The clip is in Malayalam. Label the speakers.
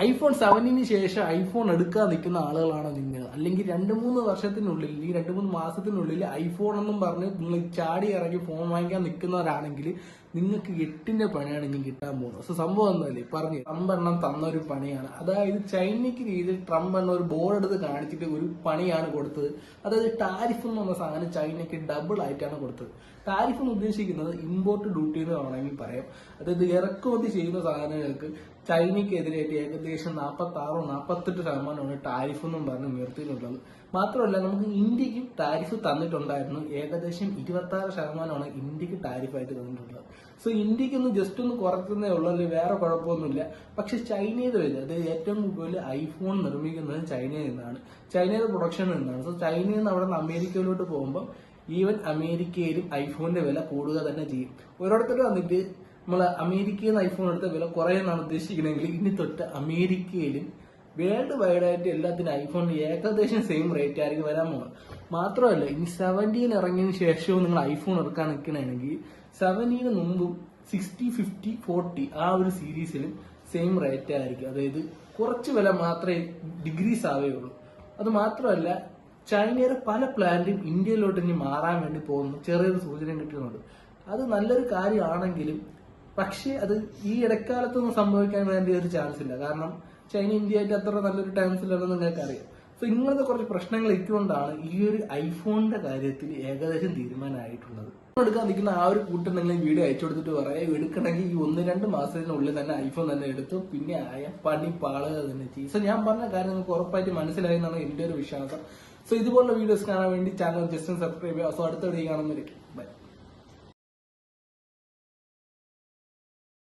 Speaker 1: ഐഫോൺ സെവനിന് ശേഷം ഐഫോൺ എടുക്കാൻ നിൽക്കുന്ന ആളുകളാണോ നിങ്ങൾ? അല്ലെങ്കിൽ രണ്ട് മൂന്ന് വർഷത്തിനുള്ളിൽ ഈ രണ്ട് മൂന്ന് മാസത്തിനുള്ളിൽ ഐഫോൺ എന്നും പറഞ്ഞ് നിങ്ങൾ ചാടി ഇറങ്ങി ഫോൺ വാങ്ങിക്കാൻ നിൽക്കുന്നവരാണെങ്കിൽ നിങ്ങൾക്ക് എട്ടിന്റെ പണിയാണ് ഇനി കിട്ടാൻ പോകുന്നത്. സോ സംഭവം എന്നല്ലേ പറഞ്ഞു ട്രംപ് എണ്ണം തന്ന ഒരു പണിയാണ്. അതായത് ചൈനയ്ക്ക് രീതിയിൽ ട്രംപ് എണ്ണ ഒരു ബോർഡ് എടുത്ത് കാണിച്ചിട്ട് ഒരു പണിയാണ് കൊടുത്തത്. അതായത് ടാരിഫ് എന്ന് പറഞ്ഞ സാധനം ചൈനയ്ക്ക് ഡബിൾ ആയിട്ടാണ് കൊടുത്തത്. ടാരിഫ് എന്ന് ഉദ്ദേശിക്കുന്നത് ഇമ്പോർട്ട് ഡ്യൂട്ടി എന്ന് വേണമെങ്കിൽ പറയാം. അതായത് ഇറക്കുമതി ചെയ്യുന്ന സാധനങ്ങൾക്ക് ചൈനയ്ക്കെതിരായിട്ട് ഏകദേശം നാൽപ്പത്തി ആറോ നാൽപ്പത്തെട്ട് ശതമാനമാണ് ടാരിഫ് എന്നും പറഞ്ഞ് ഉയർത്തിയിട്ടുള്ളത് മാത്രമല്ല നമുക്ക് ഇന്ത്യക്കും ടാരിഫ് തന്നിട്ടുണ്ടായിരുന്നു. ഏകദേശം ഇരുപത്തി ആറ് ശതമാനമാണ് ഇന്ത്യയ്ക്ക് ടാരിഫായിട്ട് തന്നിട്ടുള്ളത്. സോ ഇന്ത്യയ്ക്ക് ഒന്ന് ജസ്റ്റ് ഒന്ന് കുറയ്ക്കുന്നേ ഉള്ളൂ. അല്ലെങ്കിൽ വേറെ കുഴപ്പമൊന്നുമില്ല. പക്ഷെ ചൈനയിൽ വരുന്നത് ഏറ്റവും കൂടുതൽ ഐഫോൺ നിർമ്മിക്കുന്നത് ചൈനയിൽ നിന്നാണ്. ചൈനയുടെ പ്രൊഡക്ഷൻ നിന്നാണ്. സോ ചൈനയിൽ നിന്ന് അവിടെ നിന്ന് അമേരിക്കയിലോട്ട് പോകുമ്പോൾ ഈവൻ അമേരിക്കയിലും ഐഫോണിന്റെ വില കൂടുക തന്നെ ചെയ്യും. ഓരോരുത്തരും വന്നിട്ട് നമ്മൾ അമേരിക്കയിൽ നിന്ന് ഐഫോൺ എടുത്ത വില കുറയെന്നാണ് ഉദ്ദേശിക്കുന്നതെങ്കിൽ ഇനി തൊട്ട് അമേരിക്കയിലും വേൾഡ് വൈഡ് ആയിട്ട് എല്ലാത്തിനും ഐഫോൺ ഏകദേശം സെയിം റേറ്റ് ആയിരിക്കും വരാൻ പോകുന്നത് മാത്രമല്ല ഇനി സെവന്റീൻ ഇറങ്ങിയതിന് ശേഷവും നിങ്ങൾ ഐഫോൺ എടുക്കാൻ നിൽക്കണമെങ്കിൽ സെവന്റീന് മുമ്പും സിക്സ്റ്റി ഫിഫ്റ്റി ഫോർട്ടി ആ ഒരു സീരീസിലും സെയിം റേറ്റ് ആയിരിക്കും. അതായത് കുറച്ച് വില മാത്രമേ ഡിഗ്രീസ് ആവേ ഉള്ളൂ. അത് മാത്രമല്ല ചൈനയുടെ പല പ്ലാന്റും ഇന്ത്യയിലോട്ട് ഇനി മാറാൻ വേണ്ടി പോകുന്നു. ചെറിയൊരു സൂചന കിട്ടുന്നുണ്ട്. അത് നല്ലൊരു കാര്യമാണെങ്കിലും പക്ഷേ അത് ഈ ഇടക്കാലത്തൊന്നും സംഭവിക്കാൻ വേണ്ടി ഒരു ചാൻസ് ഇല്ല. കാരണം ചൈന ഇന്ത്യയായിട്ട് അത്ര നല്ലൊരു ടൈംസിലാണെന്ന് ഇല്ലെന്ന് നിങ്ങൾക്ക് അറിയാം സോ ഇങ്ങനത്തെ കുറച്ച് പ്രശ്നങ്ങൾ ഇട്ടുകൊണ്ടാണ് ഈ ഒരു ഐഫോണിന്റെ കാര്യത്തിൽ ഏകദേശം തീരുമാനമായിട്ടുള്ളത്. എടുക്കാൻ നിൽക്കുന്ന ആ ഒരു കൂട്ടം നിങ്ങൾ വീഡിയോ അയച്ചു കൊടുത്തിട്ട് പറയാം. എടുക്കണമെങ്കിൽ ഈ ഒന്ന് രണ്ട് മാസത്തിനുള്ളിൽ തന്നെ ഐഫോൺ തന്നെ എടുത്തു. പിന്നെ ആയ പണി പാളുക തന്നെ ചെയ്യും. സോ ഞാൻ പറഞ്ഞ കാര്യം നിങ്ങൾക്ക് ഉറപ്പായിട്ട് മനസ്സിലായി എന്നാണ് എന്റെ ഒരു വിശ്വാസം. സോ ഇതുപോലുള്ള വീഡിയോസ് കാണാൻ വേണ്ടി ചാനൽ ജസ്റ്റ് സബ്സ്ക്രൈബ് ചെയ്യുക. സോ അടുത്ത വീഡിയോ കാണുന്നവരേക്കും.